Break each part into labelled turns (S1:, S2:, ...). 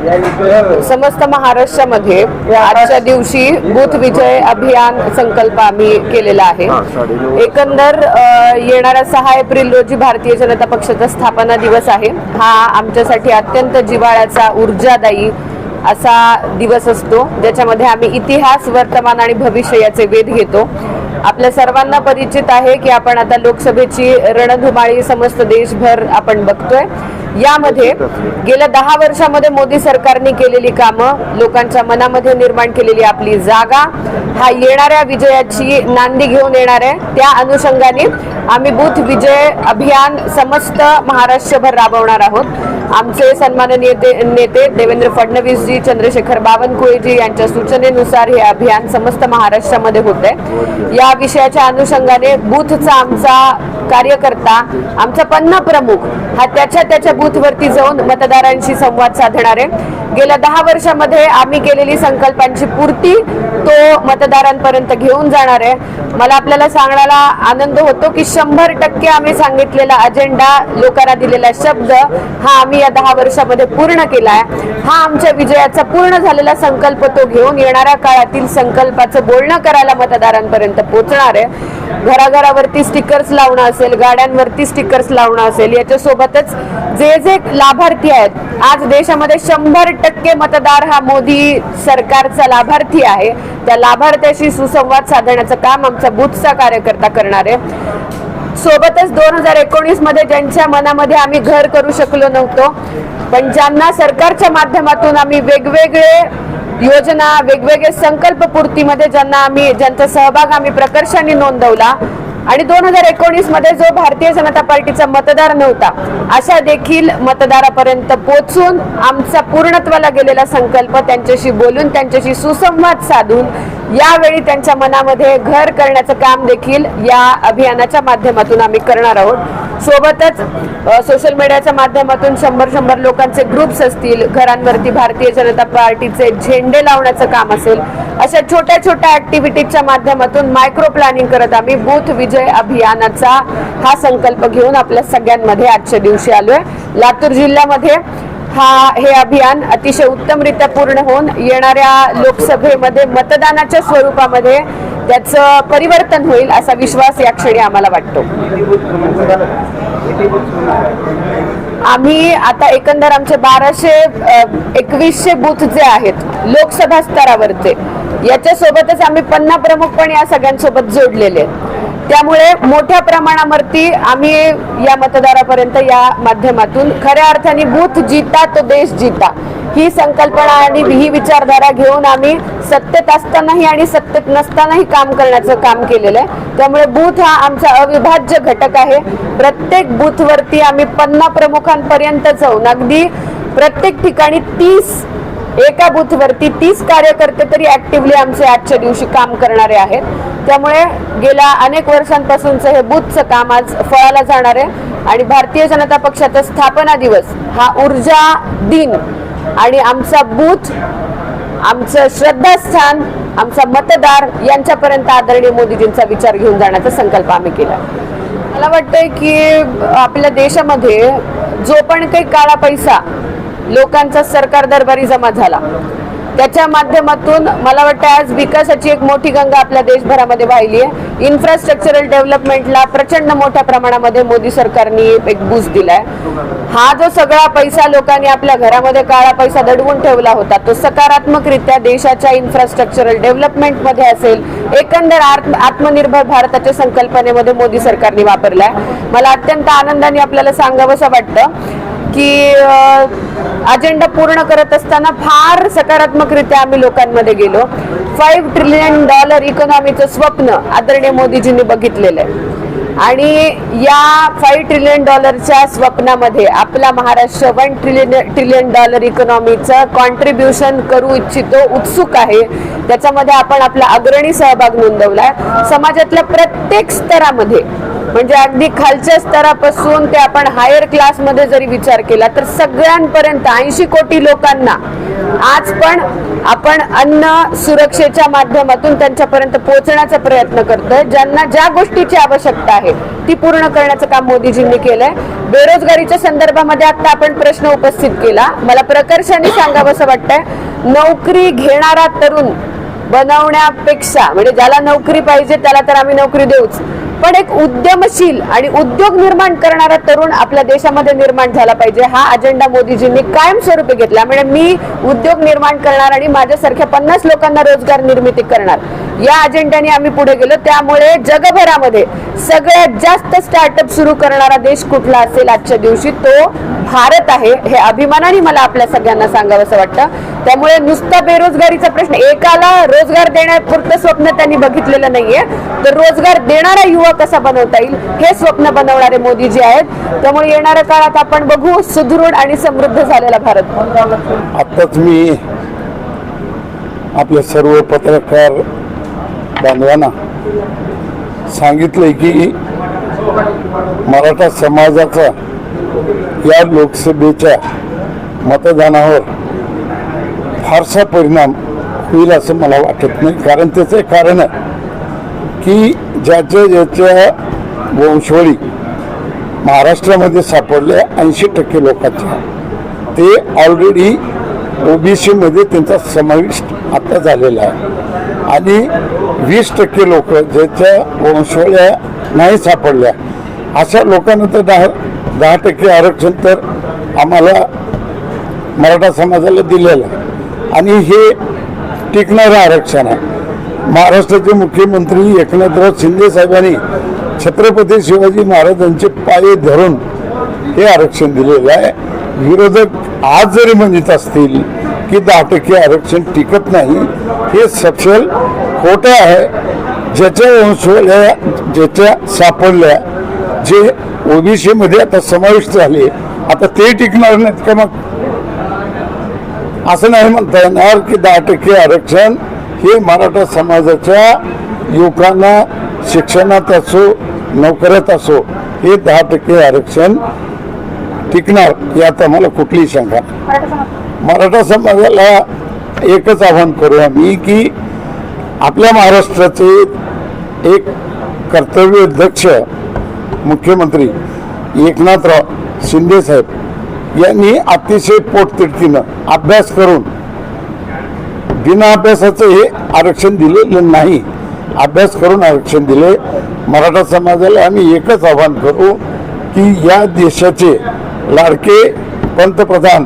S1: समस्त महाराष्ट्रामध्ये आजच्या दिवशी बूथ विजय अभियान संकल्प आम्ही केलेला आहे. एकंदर येणाऱ्या सहा एप्रिल रोजी भारतीय जनता पक्षाचा स्थापना दिवस आहे. हा आमच्यासाठी अत्यंत जिव्हाळ्याचा ऊर्जादायी असा दिवस असतो. ज्याच्यामध्ये आम्ही इतिहास वर्तमान आणि भविष्य याचे वेध घेतो. आपल्या सर्वांना परिचित आहे की आपण आता लोकसभेची रणधुमाळी समस्त देशभर आपण बघतोय. यामध्ये गेल्या दहा वर्षामध्ये मोदी सरकारने केलेली कामं लोकांच्या मनामध्ये निर्माण केलेली आपली जागा हा येणाऱ्या विजयाची नांदी घेऊन येणार आहे. त्या अनुषंगाने आम्ही बूथ विजय अभियान समस्त महाराष्ट्रभर राबवणार आहोत. आमचे सन्माननीय नेते देवेंद्र फडणवीसजी चंद्रशेखर बावनकुळेजी यांच्या सूचनेनुसार हे अभियान समस्त महाराष्ट्रामध्ये होत आहे या विषयाच्या अनुषंगाने बूथचा आमचा कार्यकर्ता आमचा पन्ना प्रमुख हा त्याच्या त्याच्या बूथवरती जाऊन मतदारांशी संवाद साधणार आहे. गेल्या दहा वर्षामध्ये आम्ही केलेली संकल्पांची पूर्ती तो मतदारांपर्यंत घेऊन जाणार आहे. मला आपल्याला सांगण्याला आनंद होतो की शंभर टक्के आम्ही सांगितलेला अजेंडा लोकांना दिलेला शब्द हा आम्ही या दहा वर्षामध्ये पूर्ण केला आहे. हा आमच्या विजयाचा पूर्ण झालेला संकल्प तो घेऊन येणाऱ्या काळातील संकल्पाचं बोलणं करायला मतदारांपर्यंत पोहोचणार आहे. घराघरावरती स्टिकर्स लावणं असेल गाड्यांवरती स्टिकर्स लावणं असेल याच्यासोबतच जे जे लाभार्थी आहेत आज देशामध्ये शंभर टक्के मतदार हा मोदी सरकारचा लाभार्थी आहे. त्या लाभार्थ्याशी सुसंवाद साधण्याचं काम आमचा बुथचा कार्यकर्ता करणार आहे. सोबतच दोन हजार एकोणीसमध्ये ज्यांच्या मनामध्ये आम्ही घर करू शकलो नव्हतो पण ज्यांना सरकारच्या माध्यमातून आम्ही वेगवेगळे योजना वेगवेगळे संकल्प पूर्तीमध्ये ज्यांना आम्ही ज्यांचा सहभाग आम्ही प्रकर्षाने नोंदवला आणि दोन हजार एकोणीसमध्ये जो भारतीय जनता पार्टीचा मतदार नव्हता अशा देखील मतदारापर्यंत पोचून आमचा पूर्णत्वाला गेलेला संकल्प त्यांच्याशी बोलून त्यांच्याशी सुसंवाद साधून यावेळी त्यांच्या मनामध्ये घर करण्याचं काम देखील या अभियानाच्या माध्यमातून आम्ही करणार आहोत. सोबतच सोशल मीडियाच्या माध्यमातून शंभर शंभर लोकांचे ग्रुप्स असतील घरांवरती भारतीय जनता पार्टीचे झेंडे लावण्याचं काम असेल अशा छोट्या छोट्या ऍक्टिव्हिटीजच्या माध्यमातून मायक्रो प्लॅनिंग करत आम्ही बूथ विजय अभियानाचा हा संकल्प घेऊन आपल्या सगळ्यांमध्ये आजच्या दिवशी आलोय. लातूर जिल्ह्यामध्ये हा हे अभियान अतिशय उत्तमरित्या पूर्ण होऊन येणाऱ्या लोकसभेमध्ये मतदानाच्या स्वरूपामध्ये त्याचं परिवर्तन होईल असा विश्वास या क्षणी आम्हाला वाटतो. आम्ही आता एकंदर आमचे बाराशे एकवीसशे बूथ जे आहेत लोकसभा स्तरावरचे याच्यासोबतच आम्ही पन्ना प्रमुख पण या सगळ्यांसोबत जोडलेले त्यामुळे मोठ्या प्रमाणावरती आम्ही या मतदारापर्यंत या माध्यमातून खऱ्या अर्थाने बूथ जिता तो देश जिता. ही संकल्पना आणि ही विचारधारा घेऊन आम्ही सत्तेत असतानाही आणि सत्तेत नसतानाही काम करण्याचं काम केलेलं आहे. त्यामुळे बूथ हा आमचा अविभाज्य घटक आहे. प्रत्येक बूथवरती आम्ही पन्ना प्रमुखांपर्यंत जाऊन अगदी प्रत्येक ठिकाणी तीस एका बूथवरती तीस कार्यकर्ते तरी ऍक्टिव्हली आमचे आजच्या दिवशी काम करणारे आहेत. त्यामुळे गेल्या अनेक वर्षांपासूनचं हे बूथचं काम आज फळाला जाणार आहे. आणि भारतीय जनता पक्षाचा स्थापना दिवस हा ऊर्जा दिन आणि आमचा बूथ आमचं श्रद्धास्थान आमचा मतदार यांच्यापर्यंत आदरणीय मोदीजींचा विचार घेऊन जाण्याचा संकल्प आम्ही केला. मला वाटतंय की आपल्या देशामध्ये जो पण काही काळा पैसा लोकांचा सरकार दरबारी जमा झाला त्याच्या माध्यमातून मला वाटतं आज विकासाची एक मोठी गंगा आपल्या देशभरामध्ये वाहिली आहे. इन्फ्रास्ट्रक्चरल डेव्हलपमेंटला प्रचंड मोठ्या प्रमाणामध्ये मोदी सरकारने एक बूस्ट दिलाय. हा जो सगळा पैसा लोकांनी आपल्या घरामध्ये काळा पैसा दडवून ठेवला होता तो सकारात्मकरित्या देशाच्या इन्फ्रास्ट्रक्चरल डेव्हलपमेंटमध्ये असेल. एकंदर आत्म- आत्मनिर्भर भारताच्या संकल्पनेमध्ये मोदी सरकारने वापरलाय. मला अत्यंत आनंदाने आपल्याला सांगावंसं वाटतं. की अजेंडा पूर्ण करत असताना फार सकारात्मकरित्या आम्ही लोकांमध्ये गेलो. फाईव्ह ट्रिलियन डॉलर इकॉनॉमीचं स्वप्न आदरणीय मोदीजींनी बघितलेलं आहे. आणि या फाईव्ह ट्रिलियन डॉलरच्या स्वप्नामध्ये आपला Maharashtra one trillion trillion dollar इकॉनॉमीचं contribution करू इच्छितो उत्सुक आहे. त्याच्यामध्ये आपण आपला अग्रणी सहभाग नोंदवलाय. समाजातल्या प्रत्येक स्तरामध्ये म्हणजे अगदी खालच्या स्तरापासून ते आपण हायर क्लासमध्ये जरी विचार केला तर सगळ्यांपर्यंत ऐंशी कोटी लोकांना आज पण आपण अन्न सुरक्षेच्या माध्यमातून त्यांच्यापर्यंत पोहोचण्याचा प्रयत्न करतोय. ज्यांना ज्या गोष्टीची आवश्यकता आहे ती पूर्ण करण्याचं काम मोदीजींनी केलंय. बेरोजगारीच्या संदर्भामध्ये आता आपण प्रश्न उपस्थित केला. मला प्रकर्षाने सांगावं वाटतंय नोकरी घेणारा तरुण बनवण्यापेक्षा म्हणजे ज्याला नोकरी पाहिजे त्याला तर आम्ही नोकरी देऊच. पण एक उद्यमशील आणि उद्योग निर्माण करणारा तरुण आपल्या देशामध्ये निर्माण झाला पाहिजे. हा अजेंडा मोदीजींनी कायमस्वरूपी घेतला. म्हणजे मी उद्योग निर्माण करणार आणि माझ्यासारख्या पन्नास लोकांना रोजगार निर्मिती करणार. या अजेंड्याने आम्ही पुढे गेलो. त्यामुळे जगभरामध्ये सगळ्यात जास्त स्टार्टअप सुरू करणारा देश कुठला असेल आजच्या दिवशी? तो भारत आहे हे अभिमानाने मला आपल्या सगळ्यांना सांगावं वाटतं. त्यामुळे नुसता बेरोजगारीचा प्रश्न एकाला रोजगार देण्यापुरतं स्वप्न त्यांनी बघितलेलं नाहीये. तर रोजगार देणारा युवा कसा बनवता येईल हे स्वप्न बनवणारे मोदी जी आहेत. त्यामुळे येणाऱ्या काळात आपण बघू सुदृढ आणि समृद्ध झालेला भारत.
S2: आताच मी आपल्या सर्व पत्रकार बांधवांना सांगितलंय की मराठा समाजाचा या लोकसभेच्या मतदानावर फारसा परिणाम होईल असं मला वाटत नाही. कारण त्याचं एक कारण आहे की ज्याच्या ज्याच्या वंशवळी महाराष्ट्रामध्ये सापडल्या ऐंशी टक्के लोकांच्या ते ऑलरेडी ओ बी सीमध्ये त्यांचा समाविष्ट आता झालेला आहे. आणि वीस टक्के लोक ज्याच्या वंशवळ्या नाही सापडल्या अशा लोकांना तर दहा टक्के आरक्षण तर आम्हाला मराठा समाजाला दिलेलं आहे. आणि हे टिकणारं आरक्षण आहे. महाराष्ट्राचे मुख्यमंत्री एकनाथराव शिंदे साहेबांनी छत्रपती शिवाजी महाराजांचे पाये धरून हे आरक्षण दिलेलं आहे. विरोधक आज जरी म्हणत असतील की दहा टक्के आरक्षण टिकत नाही हे सक्षल खोटं आहे. ज्याच्या वंशवल्या ज्याच्या सापडल्या जे ओबीसी मध्ये आता समाविष्ट झाले आता ते टिकणार नाहीत का मग असं नाही म्हणता येणार की दहा टक्के आरक्षण हे मराठा समाजाच्या युवकांना शिक्षणात असो नोकऱ्यात असो हे दहा टक्के आरक्षण टिकणार यात आम्हाला कुठलीही शंका. मराठा समाजाला एकच आव्हान करू आम्ही की आपल्या महाराष्ट्राचे एक कर्तव्यदक्ष मुख्यमंत्री एकनाथराव शिंदेसाहेब यांनी अतिशय पोटतिडकीनं अभ्यास करून बिना अभ्यासाचं हे आरक्षण दिलेलं नाही. अभ्यास करून आरक्षण दिले. मराठा समाजाला आम्ही एकच आव्हान करू की या देशाचे लाडके पंतप्रधान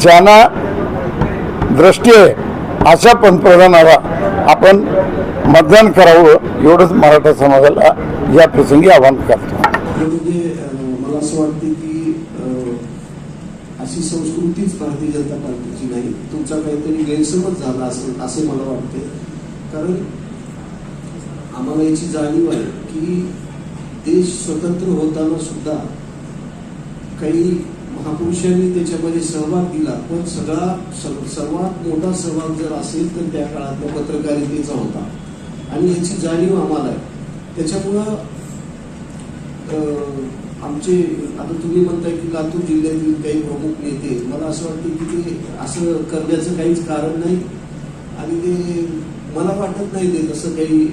S2: ज्यांना दृष्टी आहे अशा पंतप्रधानाला आपण मतदान करावं एवढंच मराठा समाजाला या प्रसंगी आवाहन करतो.
S3: म्हणजे मला असं वाटते की अं, अशी संस्कृतीच भारतीय जनता पार्टीची नाही. तुमचा काहीतरी गैरसमज झाला असेल असे मला वाटते. कारण आम्हाला याची जाणीव आहे की देश स्वतंत्र होताना सुद्धा काही महापुरुषांनी त्याच्यामध्ये सहभाग दिला पण सगळा सर्व- सर्वात मोठा सहभाग जर असेल तर त्या काळातल्या पत्रकारितेचा होता. आणि याची जाणीव आम्हाला आहे. त्याच्यामुळं आमचे आता तुम्ही म्हणताय की लातूर जिल्ह्यातील काही प्रमुख नेते मला असं वाटतं की ते असं करण्याचं काहीच कारण नाही. आणि ते मला वाटत नाही ते तसं काही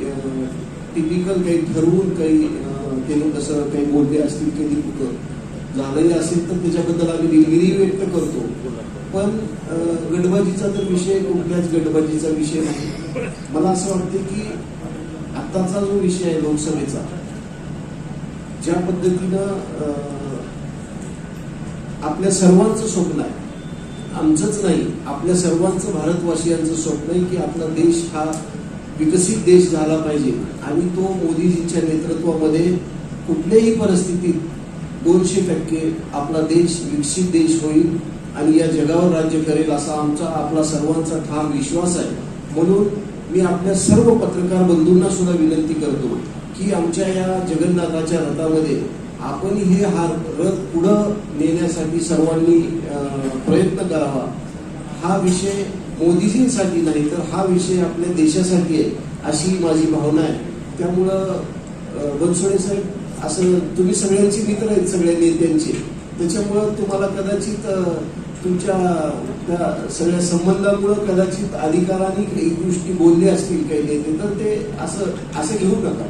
S3: टिपिकल काही ठरवून काही ते लोक असं काही बोलले असतील कधी कुठं. झालेले असेल तर त्याच्याबद्दल आम्ही दिलगिरी व्यक्त करतो. पण गटबाजीचा तर विषय कुठल्याच गटबाजीचा विषय नाही. मला असं वाटते की आत्ताचा जो विषय आहे लोकसभेचा ज्या पद्धतीनं आपल्या सर्वांचं स्वप्न आहे. आमचंच नाही आपल्या सर्वांचं भारतवासियांचं स्वप्न आहे की आपला देश हा विकसित देश झाला पाहिजे. आणि तो मोदीजींच्या नेतृत्वामध्ये कुठल्याही परिस्थितीत दोनशे टक्के आपला देश विकसित देश होईल आणि या जगावर राज्य करेल असा आमचा आपला सर्वांचा ठाम विश्वास आहे. म्हणून मी आपल्या सर्व पत्रकार बंधूंना सुद्धा विनंती करतो. की आमच्या या जगन्नाथाच्या रथामध्ये आपण हे हा रथ पुढं नेण्यासाठी सर्वांनी अं, प्रयत्न करावा. हा विषय मोदीजींसाठी नाही तर हा विषय आपल्या देशासाठी आहे अशी माझी भावना आहे. त्यामुळं बनसोडे साहेब असं तुम्ही सगळ्यांचे मित्र आहेत सगळ्या नेत्यांचे. त्याच्यामुळं तुम्हाला कदाचित तुमच्या त्या सगळ्या संबंधामुळं कदाचित अधिकाराने काही गोष्टी बोलल्या असतील काही नेते तर ते असं असं घेऊ नका.